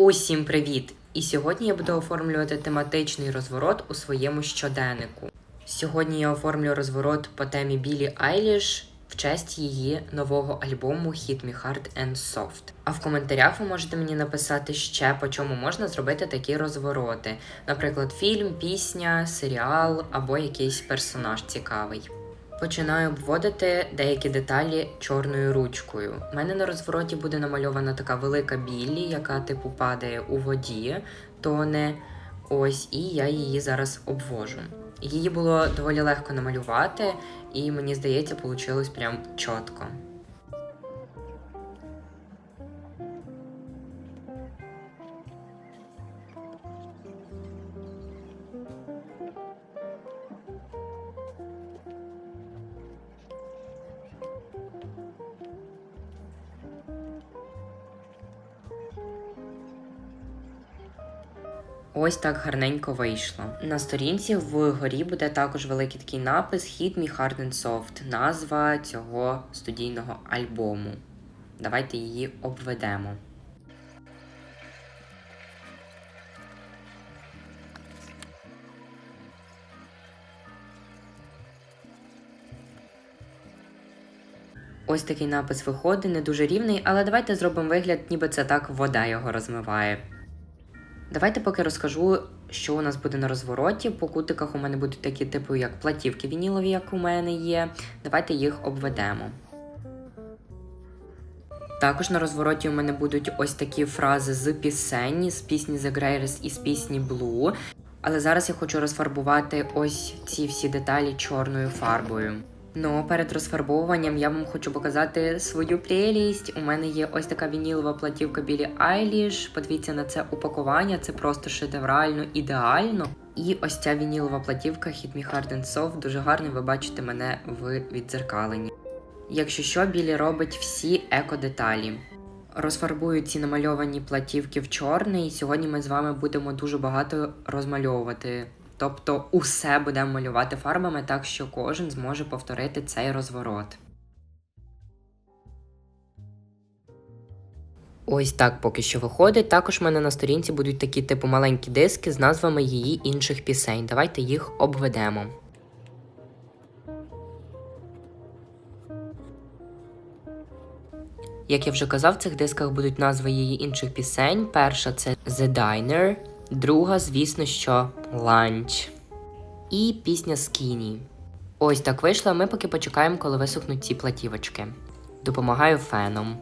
Усім привіт! І сьогодні я буду оформлювати тематичний розворот у своєму щоденнику. Сьогодні я оформлю розворот по темі Білі Айліш в честь її нового альбому Hit Me Hard and Soft. А в коментарях ви можете мені написати ще по чому можна зробити такі розвороти, наприклад, фільм, пісня, серіал або якийсь персонаж цікавий. Починаю обводити деякі деталі чорною ручкою. У мене на розвороті буде намальована така велика білі, яка типу падає у воді, тоне. Ось, і я її зараз обвожу. Її було доволі легко намалювати, і мені здається, вийшло прям чітко. Ось так гарненько вийшло. На сторінці вгорі буде також великий такий напис Hit Me Hard and Soft, назва цього студійного альбому. Давайте її обведемо. Ось такий напис виходить, не дуже рівний, але давайте зробимо вигляд, ніби це так вода його розмиває. Давайте поки розкажу, що у нас буде на розвороті. По кутиках у мене будуть такі типу, як платівки вінілові, як у мене є. Давайте їх обведемо. Також на розвороті у мене будуть ось такі фрази з пісень, з пісні The Greatest і з пісні Blue. Але зараз я хочу розфарбувати ось ці всі деталі чорною фарбою. Ну, перед розфарбовуванням я вам хочу показати свою прелість. У мене є ось така вінілова платівка білі Айліш. Подивіться на це упакування, це просто шедеврально, ідеально. І ось ця вінілова платівка Hit Me Hard and Soft дуже гарно, ви бачите мене в віддзеркаленні. Якщо що, білі робить всі еко-деталі. Розфарбую ці намальовані платівки в чорний, і сьогодні ми з вами будемо дуже багато розмальовувати. Тобто усе будемо малювати фарбами, так що кожен зможе повторити цей розворот. Ось так поки що виходить. Також в мене на сторінці будуть такі типу маленькі диски з назвами її інших пісень. Давайте їх обведемо. Як я вже казав, в цих дисках будуть назви її інших пісень. Перша це The Diner, друга, звісно, що Lunch. І пісня Skinny. Ось так вийшло. Ми поки почекаємо, коли висохнуть ці платівочки. Допомагаю феном.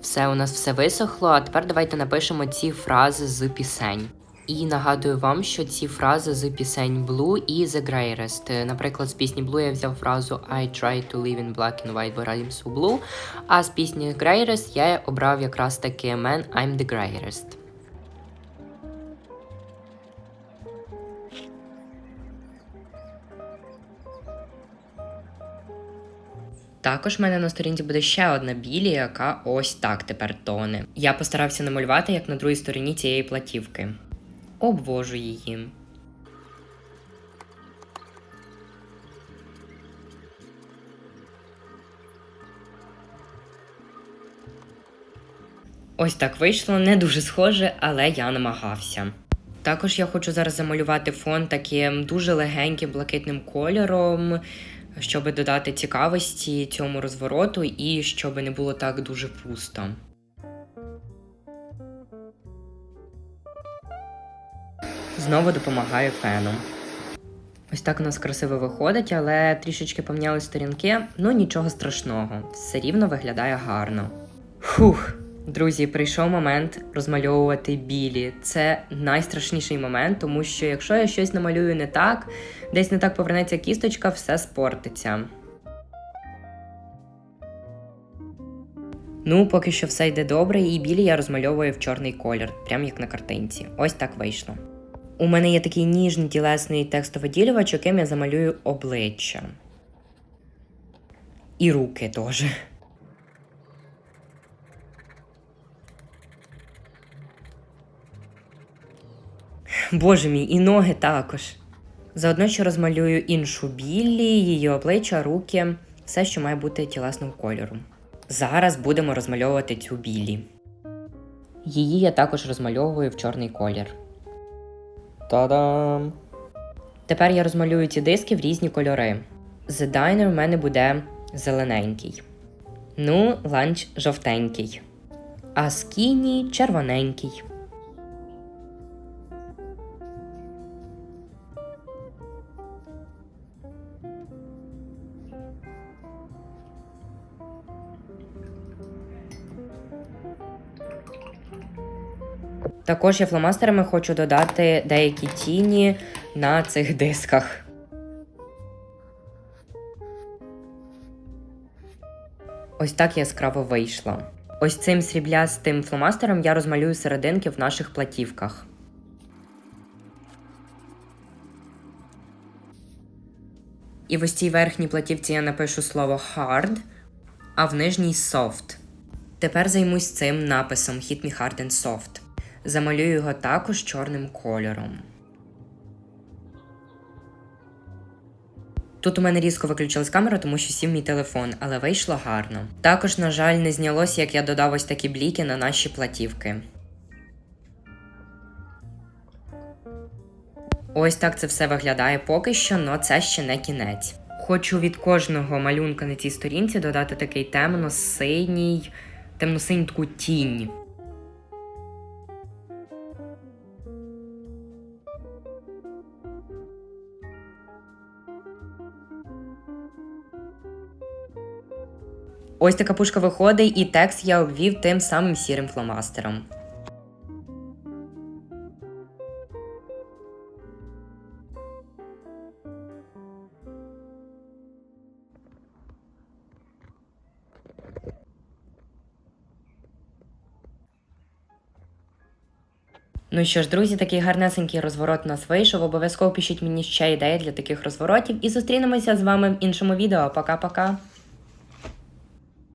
Все у нас все висохло, а тепер давайте напишемо ці фрази з пісень. І нагадую вам, що ці фрази з пісень Blue і The Greatest. Наприклад, з пісні Blue я взяв фразу I try to live in black and white but I'm so blue. А з пісні Greatest я обрав якраз таки Man, I'm the greatest. Також в мене на сторінці буде ще одна білі, яка ось так тепер тоне. Я постарався намалювати, як на другій стороні цієї платівки. Обвожу її. Ось так вийшло, не дуже схоже, але я намагався. Також я хочу зараз замалювати фон таким дуже легеньким блакитним кольором, щоб додати цікавості цьому розвороту і щоб не було так дуже пусто. Знову допомагаю феном. Ось так у нас красиво виходить, але трішечки поміняли сторінки. Ну нічого страшного, все рівно виглядає гарно. Фух, друзі, прийшов момент розмальовувати білі. Це найстрашніший момент, тому що якщо я щось намалюю не так, десь не так повернеться кісточка, все спортиться. Ну, поки що все йде добре, і білі я розмальовую в чорний колір, прям як на картинці. Ось так вийшло. У мене є такий ніжний тілесний текстовиділювач, яким я замалюю обличчя. І руки теж. Боже мій, і ноги також. Заодно ще розмалюю іншу білі, її обличчя, руки, все, що має бути тілесного кольору. Зараз будемо розмальовувати цю білі. Її я також розмальовую в чорний колір. Та-дам! Тепер я розмалюю ці диски в різні кольори. The Diner в мене буде зелененький. Ну, ланч жовтенький. А скіні червоненький. Також я фломастерами хочу додати деякі тіні на цих дисках. Ось так яскраво вийшло. Ось цим сріблястим фломастером я розмалюю серединки в наших платівках. І в ось цій верхній платівці я напишу слово hard, а в нижній soft. Тепер займусь цим написом Hit me hard and soft. Замалюю його також чорним кольором. Тут у мене різко виключилась камера, тому що сів мій телефон, але вийшло гарно. Також, на жаль, не знялося, як я додав ось такі бліки на наші платівки. Ось так це все виглядає поки що, але це ще не кінець. Хочу від кожного малюнка на цій сторінці додати такий темно-синій, темно-синю таку тінь. Ось така пушка виходить, і текст я обвів тим самим сірим фломастером. Ну що ж, друзі, такий гарнесенький розворот у нас вийшов. Обов'язково пишіть мені ще ідеї для таких розворотів і зустрінемося з вами в іншому відео. Пока-пока!